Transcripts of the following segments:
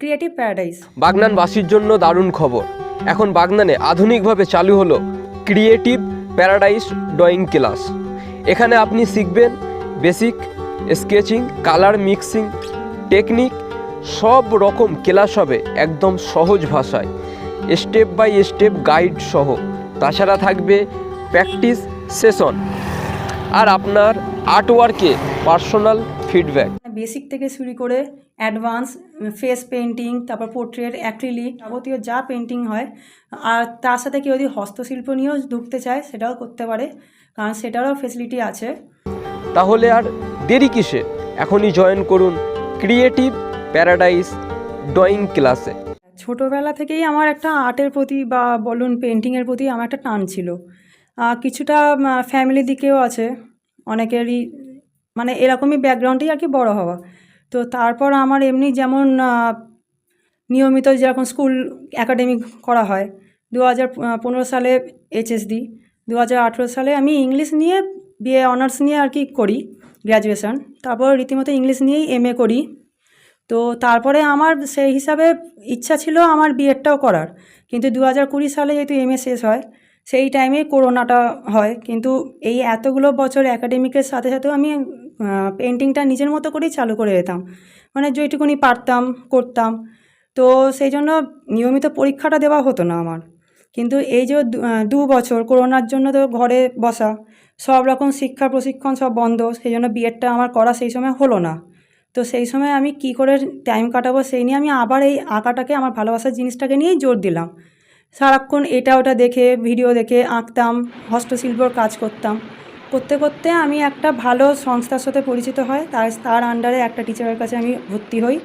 Creative paradise বাগনানবাসীর জন্য দারুণ খবর। এখন বাগনানে আধুনিকভাবে চালু হলো ক্রিয়েটিভ প্যারাডাইস ড্রয়িং ক্লাস এখানে আপনি শিখবেন basic sketching colour mixing technique সব রকম ক্লাস হবে একদম সহজ ভাষায়। স্টেপ বাই স্টেপ গাইড সহ। তাছাড়া থাকবে প্র্যাকটিস সেশন আর আপনার আর্টওয়ার্কে পার্সোনাল ফিডব্যাক বেসিক থেকে শুরু করে অ্যাডভান্স ফেস পেন্টিং তারপর পোর্ট্রেট অ্যাক্রিলিক যাবতীয় যা পেন্টিং হয় আর তার সাথে কেউ যদি হস্তশিল্প নিয়েও ঢুকতে চায় সেটাও করতে পারে কারণ সেটারও ফেসিলিটি আছে। তাহলে আর দেরি কিসে? এখনই জয়েন করুন ক্রিয়েটিভ প্যারাডাইস ড্রয়িং ক্লাসে ছোটোবেলা থেকেই আমার একটা আর্টের প্রতি বা বলুন পেন্টিংয়ের প্রতি আমার একটা টান ছিল। কিছুটা ফ্যামিলি দিকেও আছে অনেকেরই মানে এরকমই ব্যাকগ্রাউন্ডেই আর কি বড় হওয়া। তো তারপর আমার এমনি যেমন নিয়মিত যেরকম স্কুল একাডেমিক করা হয় দু হাজার পনেরো সালে এইচএস দিই দু হাজার আঠেরো সালে আমি ইংলিশ নিয়ে বিএ অনার্স নিয়ে আর কি করি গ্র্যাজুয়েশন তারপর রীতিমতো ইংলিশ নিয়েই এমএ করি। তো তারপরে আমার সেই হিসাবে ইচ্ছা ছিল আমার বিএডটাও করার। কিন্তু দু হাজার কুড়ি সালে যেহেতু এমএ শেষ হয়, সেই টাইমে করোনাটা হয়। কিন্তু এই এতগুলো বছর একাডেমিকের সাথে সাথেও আমি পেন্টিংটা নিজের মতো করেই চালু করে যেতাম মানে যেটুকুনি পারতাম, করতাম। তো সেই জন্য নিয়মিত পরীক্ষাটা দেওয়া হতো না আমার। কিন্তু এই যে দু- বছর করোনার জন্য তো ঘরে বসা, সব রকম শিক্ষা প্রশিক্ষণ সব বন্ধ, সেই জন্য বিএডটা আমার করা সেই সময় হলো না। তো সেই সময় আমি কি করে টাইম কাটাবো সেই নিয়ে আমি আবার এই আঁকাটাকে, আমার ভালোবাসার জিনিসটাকে নিয়েই জোর দিলাম। সারাক্ষণ এটা ওটা দেখে ভিডিও দেখে আঁকতাম, হস্তশিল্পর কাজ করতাম। করতে করতে আমি একটা ভালো সংস্থার সাথে পরিচিত হয়। তার তার আন্ডারে একটা টিচারের কাছে আমি ভর্তি হই।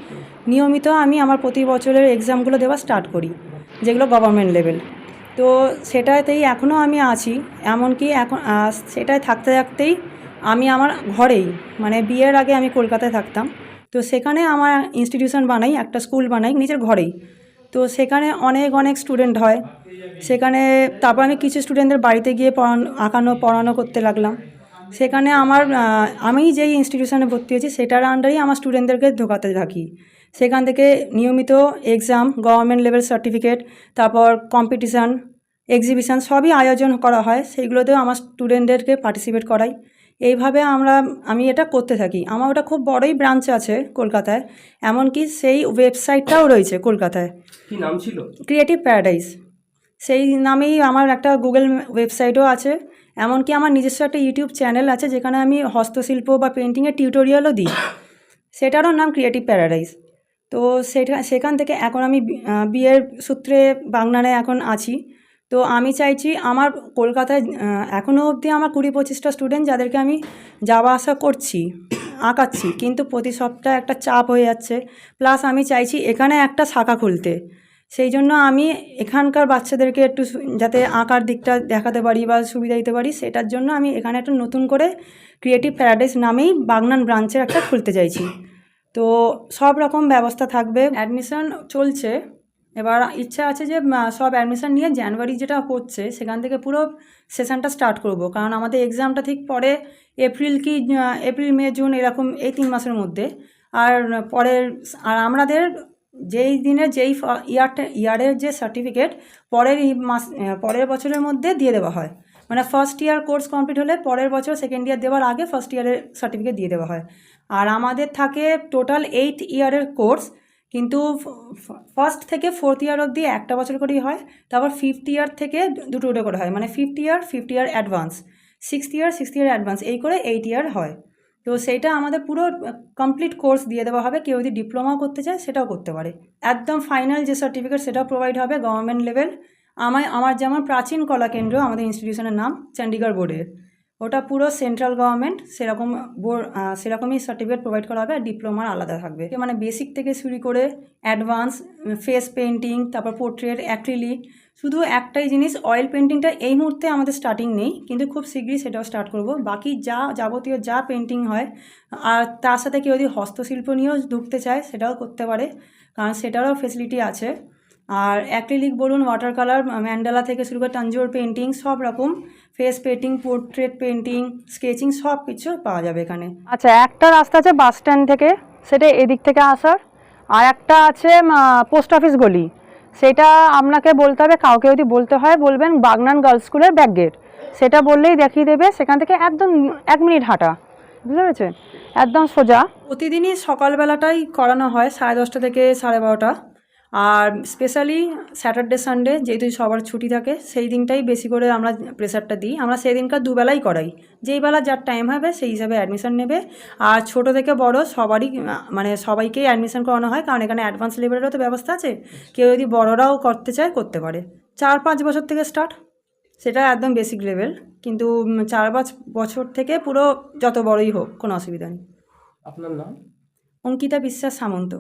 নিয়মিত আমি আমার প্রতি বছরের এক্সামগুলো দেওয়া স্টার্ট করি, যেগুলো গভর্নমেন্ট লেভেল তো সেটাতেই এখনও আমি আছি। এমনকি এখন সেটায় থাকতে থাকতেই আমি আমার ঘরেই মানে বিয়ের আগে আমি কলকাতায় থাকতাম। তো সেখানে আমার ইনস্টিটিউশন বানাই, একটা স্কুল বানাই নিজের ঘরেই। তো সেখানে অনেক অনেক স্টুডেন্ট হয়। সেখানে তারপর আমি কিছু স্টুডেন্টদের বাড়িতে গিয়ে পড়ানো, আঁকানো, পড়ানো করতে লাগলাম। সেখানে আমার আমি যেই ইনস্টিটিউশনে ভর্তি হয়েছি সেটার আন্ডারেই আমার স্টুডেন্টদেরকে ঢোকাতে থাকি। সেখান থেকে নিয়মিত এক্সাম গভর্নমেন্ট লেভেল সার্টিফিকেট তারপর কম্পিটিশান এক্সিবিশান সবই আয়োজন করা হয়। সেইগুলোতেও আমার স্টুডেন্টদেরকে পার্টিসিপেট করাই। এইভাবে আমরা আমি এটা করতে থাকি। আমার ওটা খুব বড়ই ব্রাঞ্চ আছে কলকাতায় এমনকি সেই ওয়েবসাইটটাও রয়েছে কলকাতায়। কি নাম ছিল? ক্রিয়েটিভ প্যারাডাইস সেই নামেই আমার একটা গুগল ওয়েবসাইটও আছে। এমনকি আমার নিজস্ব একটা ইউটিউব চ্যানেল আছে যেখানে আমি হস্তশিল্প বা পেন্টিংয়ের টিউটোরিয়ালও দিই। সেটারও নাম ক্রিয়েটিভ প্যারাডাইস তো সেটা, সেখান থেকে এখন আমি বিয়ের সূত্রে বাংলায় এখন আছি। তো আমি চাইছি আমার কলকাতায় এখনও অবধি আমার কুড়ি পঁচিশটা স্টুডেন্ট যাদেরকে আমি যাওয়া আসা করছি, আঁকাচ্ছি। কিন্তু প্রতি সপ্তাহে একটা চাপ হয়ে যাচ্ছে। প্লাস আমি চাইছি এখানে একটা শাখা খুলতে। সেই জন্য আমি এখানকার বাচ্চাদেরকে একটু যাতে আঁকার দিকটা দেখাতে পারি বা সুবিধা দিতে পারি, সেটার জন্য আমি এখানে একটা নতুন করে ক্রিয়েটিভ প্যারাডাইস নামেই বাগনান ব্রাঞ্চের একটা খুলতে চাইছি। তো সব রকম ব্যবস্থা থাকবে অ্যাডমিশন চলছে। এবার ইচ্ছা আছে যে সব অ্যাডমিশন নিয়ে জানুয়ারি যেটা পড়ছে সেখান থেকে পুরো সেশনটা স্টার্ট করব। কারণ আমাদের এক্সামটা ঠিক পরে এপ্রিল কি এপ্রিল মে জুন এরকম এই তিন মাসের মধ্যে। আর পরের, আর আমাদের যেই দিনে যেই ইয়ারটা, ইয়ারের যে সার্টিফিকেট পরের মাস পরের বছরের মধ্যে দিয়ে দেওয়া হয়। মানে ফার্স্ট ইয়ার কোর্স কমপ্লিট হলে পরের বছর সেকেন্ড ইয়ার দেওয়ার আগে ফার্স্ট ইয়ারের সার্টিফিকেট দিয়ে দেওয়া হয়। আর আমাদের থাকে টোটাল এইট ইয়ারের কোর্স কিন্তু ফার্স্ট থেকে ফোর্থ ইয়ার অবধি একটা বছর করেই হয়, তারপর ফিফথ ইয়ার থেকে দুটো দুটো করে হয়। মানে fifth year fifth year advance sixth year sixth year advance এই করে এইট ইয়ার হয়। তো সেইটা আমাদের পুরো কমপ্লিট কোর্স দিয়ে দেওয়া হবে। কেউ যদি ডিপ্লোমাও করতে চায়, সেটাও করতে পারে। একদম ফাইনাল যে সার্টিফিকেট সেটাও প্রোভাইড হবে গভর্নমেন্ট লেভেল আমার আমার যেমন প্রাচীন কলা কেন্দ্র, আমাদের ইনস্টিটিউশনের নাম চণ্ডীগড় বোর্ডের ওটা পুরো সেন্ট্রাল গভর্নমেন্ট সেরকম বোর্ড সেরকমই সার্টিফিকেট প্রোভাইড করা হবে, আর ডিপ্লোমার আলাদা থাকবে। মানে বেসিক থেকে শুরু করে অ্যাডভান্স ফেস পেন্টিং তারপর পোর্ট্রেট অ্যাক্রিলিক শুধু একটাই জিনিস অয়েল পেন্টিংটা এই মুহূর্তে আমাদের স্টার্টিং নেই, কিন্তু খুব শীঘ্রই সেটাও স্টার্ট করব। বাকি যা যাবতীয় যা পেন্টিং হয়, আর তার সাথে কেউ যদি হস্তশিল্প নিয়েও ঢুকতে চায়, সেটাও করতে পারে, কারণ সেটারও ফেসিলিটি আছে। আর অ্যাক্রিলিক বলুন ওয়াটার কালার ম্যান্ডালা থেকে শুরু করে তাঞ্জোর পেন্টিং সব রকম face painting portrait painting sketching সব কিছু পাওয়া যাবে এখানে। আচ্ছা একটা রাস্তা আছে বাস স্ট্যান্ড থেকে, সেটা এদিক থেকে আসার, আর একটা আছে পোস্ট অফিস গলি। সেটা আপনাকে বলতে হবে, কাউকে যদি বলতে হয়, বলবেন বাগনান গার্লস স্কুলের ব্যাক গেট সেটা বললেই দেখিয়ে দেবে, সেখান থেকে একদম এক মিনিট হাঁটা। বুঝতে পেরেছেন? একদম সোজা। প্রতিদিনই সকালবেলাটাই করানো হয়, সাড়ে দশটা থেকে সাড়ে বারোটা। আর স্পেশালি স্যাটারডে সানডে যেহেতু সবার ছুটি থাকে সেই দিনটাই বেশি করে আমরা প্রেশারটা দিই। আমরা সেই দিনকার দুবেলাই করাই। যেই বেলা যার টাইম হবে সেই হিসাবে অ্যাডমিশন নেবে। আর ছোট থেকে বড় সবারই মানে সবাইকেই অ্যাডমিশন করানো হয় কারণ এখানে অ্যাডভান্স লেভেলেরও তো ব্যবস্থা আছে। কেউ যদি বড়রাও করতে চায় করতে পারে। চার পাঁচ বছর থেকে স্টার্ট সেটা একদম বেসিক লেভেল কিন্তু চার পাঁচ বছর থেকে পুরো যত বড়ই হোক কোনো অসুবিধা নেই। আপনার নাম? অঙ্কিতা বিশ্বাস সামন্ত।